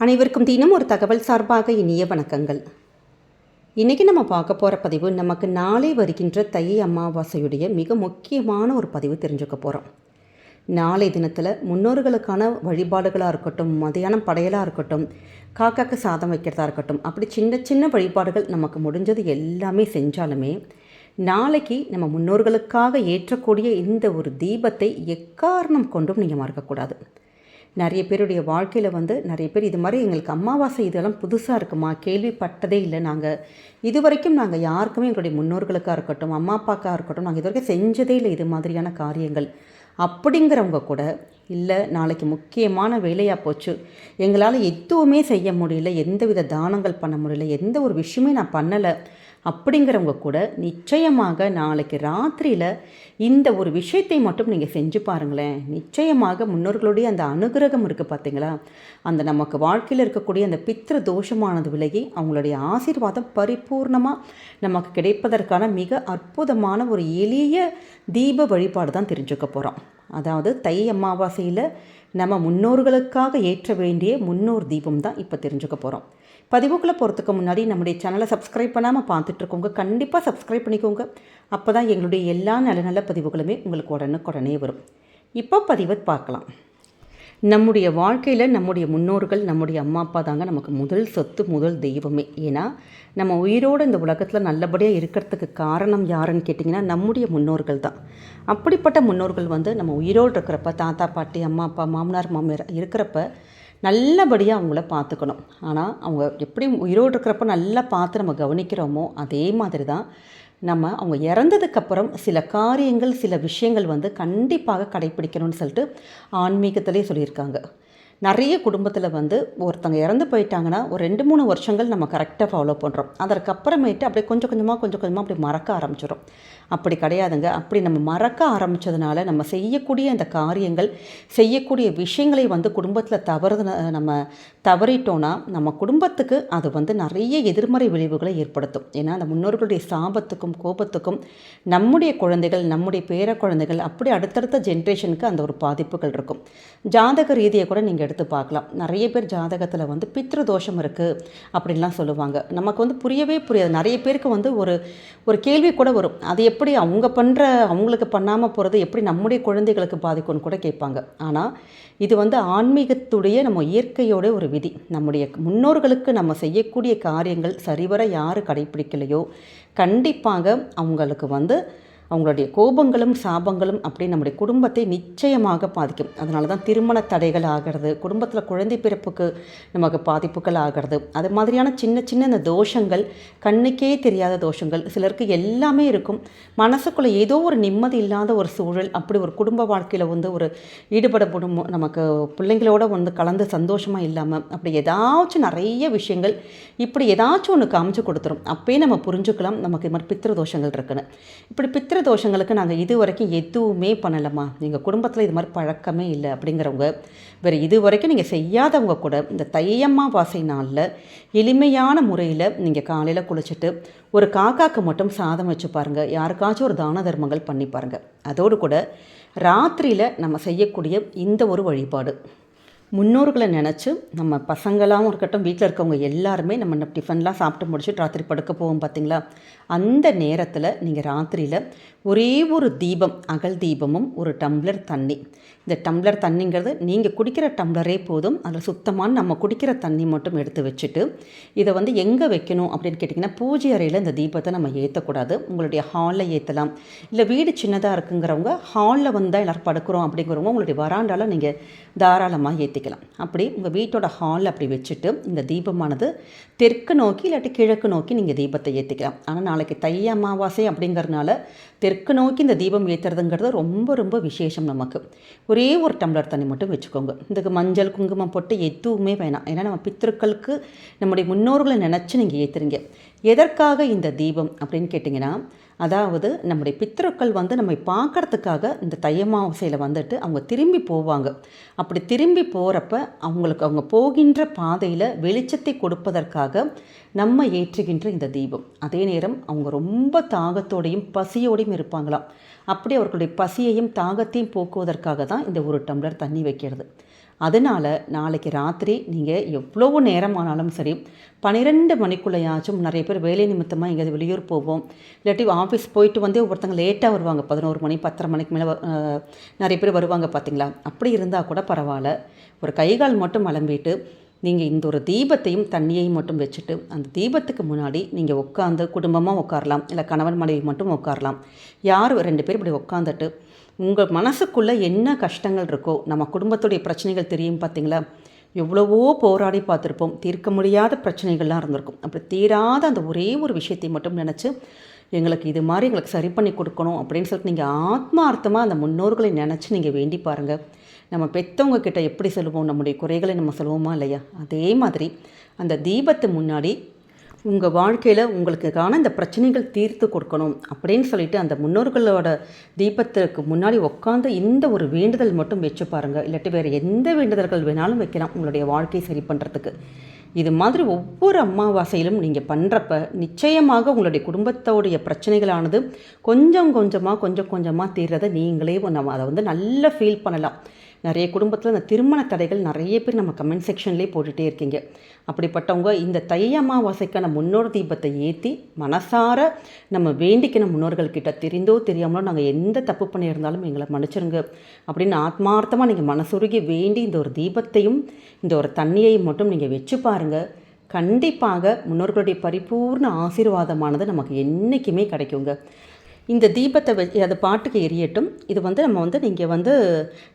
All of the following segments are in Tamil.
அனைவருக்கும் தினம் ஒரு தகவல் சார்பாக இனிய வணக்கங்கள். இன்றைக்கி நம்ம பார்க்க போகிற பதிவு நமக்கு நாளை வருகின்ற தை அமாவாசையுடைய மிக முக்கியமான ஒரு பதிவு தெரிஞ்சுக்க போகிறோம் நாளை தினத்தில் முன்னோர்களுக்கான வழிபாடுகளாக இருக்கட்டும் மதியானம் படையலாக இருக்கட்டும் காக்காக்கு சாதம் வைக்கிறதா இருக்கட்டும் அப்படி சின்ன சின்ன வழிபாடுகள் நமக்கு முடிஞ்சது எல்லாமே செஞ்சாலுமே நாளைக்கு நம்ம முன்னோர்களுக்காக ஏற்றக்கூடிய இந்த ஒரு தீபத்தை எக்காரணம் கொண்டும் நீங்கள் மறக்கக்கூடாது. நிறைய பேருடைய வாழ்க்கையில் வந்து நிறைய பேர் இது மாதிரி எங்களுக்கு அமாவாசை இதெல்லாம் புதுசாக இருக்குமா? கேள்விப்பட்டதே இல்லை நாங்கள் இது வரைக்கும் நாங்கள் யாருக்குமே எங்களுடைய முன்னோர்களுக்காக இருக்கட்டும் அம்மா அப்பாக்காக இருக்கட்டும் நாங்கள் இது வரைக்கும் செஞ்சதே இல்லை இது மாதிரியான காரியங்கள். அப்படிங்கிறவங்க கூட இல்லை நாளைக்கு முக்கியமான வேலையாக போச்சு. எங்களால் எதுவுமே செய்ய முடியல எந்தவித தானங்கள் பண்ண முடியல எந்த ஒரு விஷயமே நான் பண்ணலை. அப்படிங்கிறவங்க கூட நிச்சயமாக நாளைக்கு ராத்திரியில் இந்த ஒரு விஷயத்தை மட்டும் நீங்கள் செஞ்சு பாருங்களேன். நிச்சயமாக முன்னோர்களுடைய அந்த அனுகிரகம் இருக்குது பார்த்தீங்களா அந்த நமக்கு வாழ்க்கையில் இருக்கக்கூடிய அந்த பித்திர தோஷமானது விலகி அவங்களுடைய ஆசீர்வாதம் பரிபூர்ணமாக நமக்கு கிடைப்பதற்கான மிக அற்புதமான ஒரு எளிய தீப வழிபாடு தான் தெரிஞ்சுக்க போகிறோம் அதாவது தை அமாவாசையில் நம்ம முன்னோர்களுக்காக ஏற்ற வேண்டிய முன்னோர் தீபம் தான் இப்போ தெரிஞ்சுக்க போகிறோம் பதிவுக்குள்ளே போகிறதுக்கு முன்னாடி நம்முடைய சேனலை சப்ஸ்கிரைப் பண்ணாமல் பார்த்துட்ருக்கோங்க. கண்டிப்பாக சப்ஸ்கிரைப் பண்ணிக்கோங்க. அப்போ தான் எங்களுடைய எல்லா நல்ல நல்ல பதிவுகளுமே உங்களுக்கு உடனுக்குடனே வரும். இப்போ பதிவை பார்க்கலாம். நம்முடைய வாழ்க்கையில் நம்முடைய முன்னோர்கள் நம்முடைய அம்மா அப்பா தாங்க நமக்கு முதல் சொத்து முதல் தெய்வமே. ஏன்னா நம்ம உயிரோடு இந்த உலகத்தில் நல்லபடியாக இருக்கிறதுக்கு காரணம் யாருன்னு கேட்டிங்கன்னா நம்முடைய முன்னோர்கள் தான். அப்படிப்பட்ட முன்னோர்கள் வந்து நம்ம உயிரோடு இருக்கிறப்ப தாத்தா பாட்டி அம்மா அப்பா மாமனார் மாமியார் இருக்கிறப்ப நல்லபடியாக அவங்கள பார்த்துக்கணும் ஆனால் அவங்க எப்படி உயிரோடு இருக்கிறப்ப நல்லா பார்த்து நம்ம கவனிக்கிறோமோ அதே மாதிரி தான் நம்ம அவங்க இறந்ததுக்கப்புறம் சில காரியங்கள் சில விஷயங்கள் வந்து கண்டிப்பாக கடைப்பிடிக்கணும்னு சொல்லிட்டு ஆன்மீகத்திலே சொல்லியிருக்காங்க. நிறைய குடும்பத்தில் வந்து ஒருத்தங்க இறந்து போயிட்டாங்கன்னா ஒரு ரெண்டு மூணு வருஷங்கள் நம்ம கரெக்டாக ஃபாலோ பண்ணுறோம் அதற்கப்புறமேட்டு அப்படியே கொஞ்சம் கொஞ்சமாக கொஞ்சம் கொஞ்சமாக அப்படி மறக்க ஆரம்பிச்சிடும் அப்படி கிடையாதுங்க. அப்படி நம்ம மறக்க ஆரம்பித்ததுனால நம்ம செய்யக்கூடிய அந்த காரியங்கள் செய்யக்கூடிய விஷயங்களை வந்து குடும்பத்தில் தவறுது நம்ம தவறிட்டோன்னா நம்ம குடும்பத்துக்கு அது வந்து நிறைய எதிர்மறை விளைவுகளை ஏற்படுத்தும். ஏன்னா அந்த முன்னோர்களுடைய சாபத்துக்கும் கோபத்துக்கும் நம்முடைய குழந்தைகள் நம்முடைய பேர குழந்தைகள் அப்படி அடுத்தடுத்த ஜென்ரேஷனுக்கு அந்த ஒரு பாதிப்புகள் இருக்கும். ஜாதக ரீதியை கூட நீங்கள் எடுத்து பார்க்கலாம். நிறைய பேர் ஜாதகத்தில் வந்து பித்ரு தோஷம் இருக்குது அப்படின்லாம் சொல்லுவாங்க. நமக்கு வந்து புரியவே புரியாது. நிறைய பேருக்கு வந்து ஒரு ஒரு கேள்வி கூட வரும். அது எப்படி அவங்க பண்ணுற அவங்களுக்கு பண்ணாமல் போகிறது எப்படி நம்முடைய குழந்தைகளுக்கு பாதிக்கும்னு கூட கேட்பாங்க. ஆனால் இது வந்து ஆன்மீகத்துடைய நம்ம இயற்கையோட ஒரு விதி. நம்முடைய முன்னோர்களுக்கு நம்ம செய்யக்கூடிய காரியங்கள் சரிவர யார் கடைப்பிடிக்கலையோ கண்டிப்பாக அவங்களுக்கு வந்து அவங்களுடைய கோபங்களும் சாபங்களும் அப்படி நம்முடைய குடும்பத்தை நிச்சயமாக பாதிக்கும். அதனால தான் திருமண தடைகள் ஆகிறது குடும்பத்தில் குழந்தை பிறப்புக்கு நமக்கு பாதிப்புகள் ஆகிறது. அது மாதிரியான சின்ன சின்ன இந்த தோஷங்கள் கண்ணுக்கே தெரியாத தோஷங்கள் சிலருக்கு எல்லாமே இருக்கும். மனசுக்குள்ளே ஏதோ ஒரு நிம்மதி இல்லாத ஒரு சூழல் அப்படி ஒரு குடும்ப வாழ்க்கையில் வந்து ஒரு ஈடுபட முடியும் நமக்கு பிள்ளைங்களோட வந்து கலந்து சந்தோஷமாக இல்லாமல் அப்படி ஏதாச்சும் நிறைய விஷயங்கள் இப்படி ஏதாச்சும் ஒன்று காமிச்சு கொடுத்துரும். அப்பயே நம்ம புரிஞ்சுக்கலாம் நமக்கு இது மாதிரி பித்திர தோஷங்கள் இருக்குன்னு. இப்படி பித்திர தோஷங்களுக்கு நாங்கள் இது வரைக்கும் எதுவுமே பண்ணலம்மா. எங்கள் குடும்பத்தில் இது மாதிரி பழக்கமே இல்லை அப்படிங்கிறவங்க. வேறு இது வரைக்கும் நீங்கள் செய்யாதவங்க கூட இந்த தையம்மா வாசை நாளில் எளிமையான முறையில் நீங்கள் காலையில் குளிச்சுட்டு ஒரு காக்காக்கு மட்டும் சாதம் வச்சு பாருங்கள் யாருக்காச்சும் ஒரு தான தர்மங்கள் பண்ணி பாருங்கள் அதோடு கூட ராத்திரியில் நம்ம செய்யக்கூடிய இந்த ஒரு வழிபாடு. முன்னோர்களை நினச்சி நம்ம பசங்களாகவும் இருக்கட்டும் வீட்டில் இருக்கவங்க எல்லாருமே நம்ம டிஃபன்லாம் சாப்பிட்டு முடிச்சுட்டு ராத்திரி படுக்க போவோம் பார்த்தீங்களா அந்த நேரத்தில் நீங்கள் ராத்திரியில் ஒரே ஒரு தீபம் அகல் தீபமும் ஒரு டம்ளர் தண்ணி. இந்த டம்ளர் தண்ணிங்கிறது நீங்கள் குடிக்கிற டம்ளரே போதும். அதில் சுத்தமான நம்ம குடிக்கிற தண்ணி மட்டும் எடுத்து வச்சுட்டு இதை வந்து எங்கே வைக்கணும் அப்படின்னு கேட்டிங்கன்னா பூஜை அறையில் இந்த தீபத்தை நம்ம ஏற்றக்கூடாது உங்களுடைய ஹாலில் ஏற்றலாம் இல்லை வீடு சின்னதாக இருக்குங்கிறவங்க ஹாலில் வந்தால் எல்லோரும் படுக்கிறோம் அப்படிங்கிறவங்க உங்களுடைய வராண்டால் நீங்கள் தாராளமாக ஏற்றிக்கலாம் அப்படி உங்கள் வீட்டோட ஹாலில் அப்படி வச்சுட்டு இந்த தீபமானது தெற்கு நோக்கி இல்லாட்டி கிழக்கு நோக்கி நீங்கள் தீபத்தை ஏற்றிக்கலாம் ஆனால் நாளைக்கு தை அமாவாசை அப்படிங்கிறதுனால தெற்கு நோக்கி இந்த தீபம் ஏற்றுறதுங்கிறது ரொம்ப ரொம்ப விசேஷம் நமக்கு. ஒரே ஒரு டம்ளர் தண்ணி மட்டும் வச்சுக்கோங்க. இதுக்கு மஞ்சள் குங்குமம் போட்டு எதுவுமே வேணாம். ஏன்னா நம்ம பித்திருக்களுக்கு நம்முடைய முன்னோர்களை நினச்சி நீங்கள் ஏற்றுறீங்க எதற்காக இந்த தீபம் அப்படின்னு கேட்டிங்கன்னா அதாவது நம்முடைய பித்திருக்கள் வந்து நம்மை பார்க்கறதுக்காக இந்த தையமாவசையில் வந்துட்டு அவங்க திரும்பி போவாங்க. அப்படி திரும்பி போகிறப்ப அவங்களுக்கு அவங்க போகின்ற பாதையில் வெளிச்சத்தை கொடுப்பதற்காக நம்ம ஏற்றுகின்ற இந்த தீபம். அதே நேரம் அவங்க ரொம்ப தாகத்தோடையும் பசியோடையும் இருப்பாங்களாம். அப்படி அவர்களுடைய பசியையும் தாகத்தையும் போக்குவதற்காக தான் இந்த ஒரு டம்ளர் தண்ணி வைக்கிறது. அதனால் நாளைக்கு ராத்திரி நீங்கள் எவ்வளவு நேரம் ஆனாலும் சரி பன்னிரெண்டு மணிக்குள்ளேயாச்சும் நிறைய பேர் வேலை நிமித்தமாக எங்கேயாவது வெளியூர் போவோம். இல்லாட்டி ஆஃபீஸ் போயிட்டு வந்து ஒருத்தங்க லேட்டாக வருவாங்க. பதினோரு மணி பத்தரை மணிக்கு மேலே நிறைய பேர் வருவாங்க பார்த்தீங்களா அப்படி இருந்தால் கூட பரவாயில்ல. ஒரு கைகால் மட்டும் அலம்பிட்டு நீங்கள் இந்த ஒரு தீபத்தையும் தண்ணியையும் மட்டும் வச்சுட்டு அந்த தீபத்துக்கு முன்னாடி நீங்கள் உட்காந்து குடும்பமாக உட்காரலாம். இல்லை கணவன் மனைவி மட்டும் உட்காரலாம். யார் ரெண்டு பேர் இப்படி உட்காந்துட்டு உங்கள் மனசுக்குள்ளே என்ன கஷ்டங்கள் இருக்கோ நம்ம குடும்பத்துடைய பிரச்சனைகள் தெரியும் பார்த்தீங்களா எவ்வளவோ போராடி பார்த்துருப்போம். தீர்க்க முடியாத பிரச்சனைகள்லாம் இருந்திருக்கும். அப்படி தீராத அந்த ஒரே ஒரு விஷயத்தை மட்டும் நினச்சி எங்களுக்கு இது மாதிரி எங்களுக்கு சரி பண்ணி கொடுக்கணும் அப்படின்னு சொல்லிட்டு நீங்கள் ஆத்மார்த்தமாக அந்த முன்னோர்களை நினச்சி நீங்கள் வேண்டி பாருங்கள் நம்ம பெற்றவங்க கிட்ட எப்படி சொல்லுவோம்? நம்முடைய குறைகளை நம்ம சொல்லுவோமா இல்லையா? அதே மாதிரி அந்த தீபத்து முன்னாடி உங்கள் வாழ்க்கையில் உங்களுக்கான இந்த பிரச்சனைகள் தீர்த்து கொடுக்கணும் அப்படின்னு சொல்லிட்டு அந்த முன்னோர்களோட தீபத்திற்கு முன்னாடி உட்காந்து இந்த ஒரு வேண்டுதல் மட்டும் வச்சு பாருங்கள் இல்லாட்டி வேறு எந்த வேண்டுதல்கள் வேணாலும் வைக்கலாம் உங்களுடைய வாழ்க்கையை சரி பண்ணுறதுக்கு இது மாதிரி ஒவ்வொரு அமாவாசையிலும் நீங்கள் பண்ணுறப்ப நிச்சயமாக உங்களுடைய குடும்பத்தோடைய பிரச்சனைகளானது கொஞ்சம் கொஞ்சமாக கொஞ்சம் கொஞ்சமாக தீர்றதை நீங்களே நம்ம அதை வந்து நல்லா ஃபீல் பண்ணலாம். நிறைய குடும்பத்தில் இந்த திருமண தடைகள் நிறைய பேர் நம்ம கமெண்ட் செக்ஷன்லேயே போட்டுகிட்டே இருக்கீங்க. அப்படிப்பட்டவங்க இந்த தை அமாவாசைக்கான முன்னோர் தீபத்தை ஏற்றி மனசார நம்ம வேண்டிக்கின முன்னோர்கள்கிட்ட தெரிந்தோ தெரியாமலோ நாங்கள் எந்த தப்பு பண்ணியிருந்தாலும் எங்களை மன்னிச்சிருங்க. அப்படின்னு ஆத்மார்த்தமாக நீங்கள் மனசுருகி வேண்டி இந்த ஒரு தீபத்தையும் இந்த ஒரு தண்ணியையும் மட்டும் நீங்கள் வச்சு பாருங்கள் கண்டிப்பாக முன்னோர்களுடைய பரிபூர்ண ஆசீர்வாதமானது நமக்கு என்றைக்குமே கிடைக்குங்க. இந்த தீபத்தை வ அது பாட்டுக்கு எரியட்டும். இது வந்து நம்ம வந்து நீங்கள் வந்து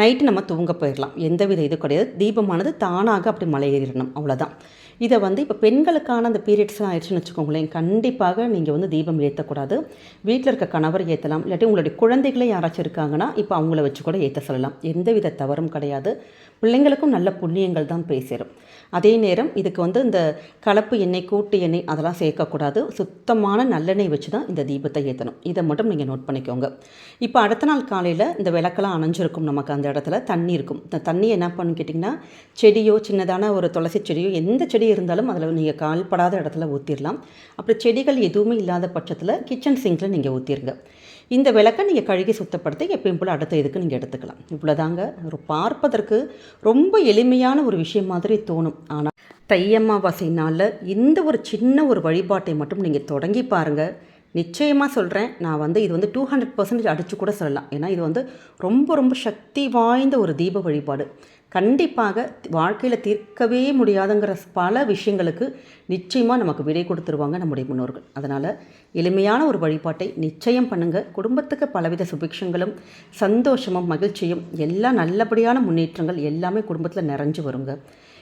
நைட்டு நம்ம தூங்க போயிடலாம் எந்தவித இது கிடையாது. தீபமானது தானாக அப்படி மலை ஏறிடணும் அவ்வளோதான் இதை வந்து இப்போ பெண்களுக்கான அந்த பீரியட்ஸ்லாம் ஆயிடுச்சுன்னு வச்சுக்கோங்களேன். கண்டிப்பாக நீங்கள் வந்து தீபம் ஏற்றக்கூடாது வீட்டில் இருக்க கணவர் ஏற்றலாம் இல்லாட்டி உங்களுடைய குழந்தைகளே யாராச்சும் இருக்காங்கன்னா இப்போ அவங்கள வச்சு கூட ஏற்ற சொல்லலாம். எந்தவித தவறும் கிடையாது. பிள்ளைங்களுக்கும் நல்ல புண்ணியங்கள் தான் பேசிடும் அதே நேரம் இதுக்கு வந்து இந்த கலப்பு எண்ணெய் கூட்டு எண்ணெய் அதெல்லாம் சேர்க்கக்கூடாது. சுத்தமான நல்லெண்ணெய் வச்சு தான் இந்த தீபத்தை ஏற்றணும் இதை மட்டும் நீங்கள் நோட் பண்ணிக்கோங்க. இப்போ அடுத்த நாள் காலையில் இந்த விளக்கெல்லாம் அணைஞ்சிருக்கும் நமக்கு அந்த இடத்துல தண்ணி இருக்கும். இந்த தண்ணி என்ன பண்ணுன்னு கேட்டிங்கன்னா செடியோ சின்னதான ஒரு துளசி செடியோ எந்த செடி இருந்தாலும் அதில் நீங்கள் கால்படாத இடத்துல ஊற்றிடலாம் அப்படி செடிகள் எதுவுமே இல்லாத பட்சத்தில் கிச்சன் சிங்கில் நீங்கள் ஊற்றிருங்க இந்த விளக்கை நீங்கள் கழுகி சுத்தப்படுத்தி எப்பயும் போல் அடுத்த இதுக்கு நீங்கள் எடுத்துக்கலாம். இவ்வளோதாங்க ஒரு பார்ப்பதற்கு ரொம்ப எளிமையான ஒரு விஷயம் மாதிரி தோணும். ஆனால் தையம்மாவாசை நாளில் இந்த ஒரு சின்ன ஒரு வழிபாட்டை மட்டும் நீங்கள் தொடங்கி பாருங்கள் நிச்சயமாக சொல்கிறேன் நான் வந்து இது வந்து டூ ஹண்ட்ரட் பர்சன்டேஜ் அடித்து கூட சொல்லலாம். ஏன்னா இது வந்து ரொம்ப ரொம்ப சக்தி வாய்ந்த ஒரு தீப வழிபாடு. கண்டிப்பாக வாழ்க்கையில் தீர்க்கவே முடியாதுங்கிற பல விஷயங்களுக்கு நிச்சயமாக நமக்கு விடை கொடுத்துருவாங்க நம்முடைய முன்னோர்கள். அதனால் எளிமையான ஒரு வழிபாட்டை நிச்சயம் பண்ணுங்கள் குடும்பத்துக்கு பலவித சுபிக்ஷங்களும் சந்தோஷமும் மகிழ்ச்சியும் எல்லா நல்லபடியான முன்னேற்றங்கள் எல்லாமே குடும்பத்தில் நிறைஞ்சு வருங்க.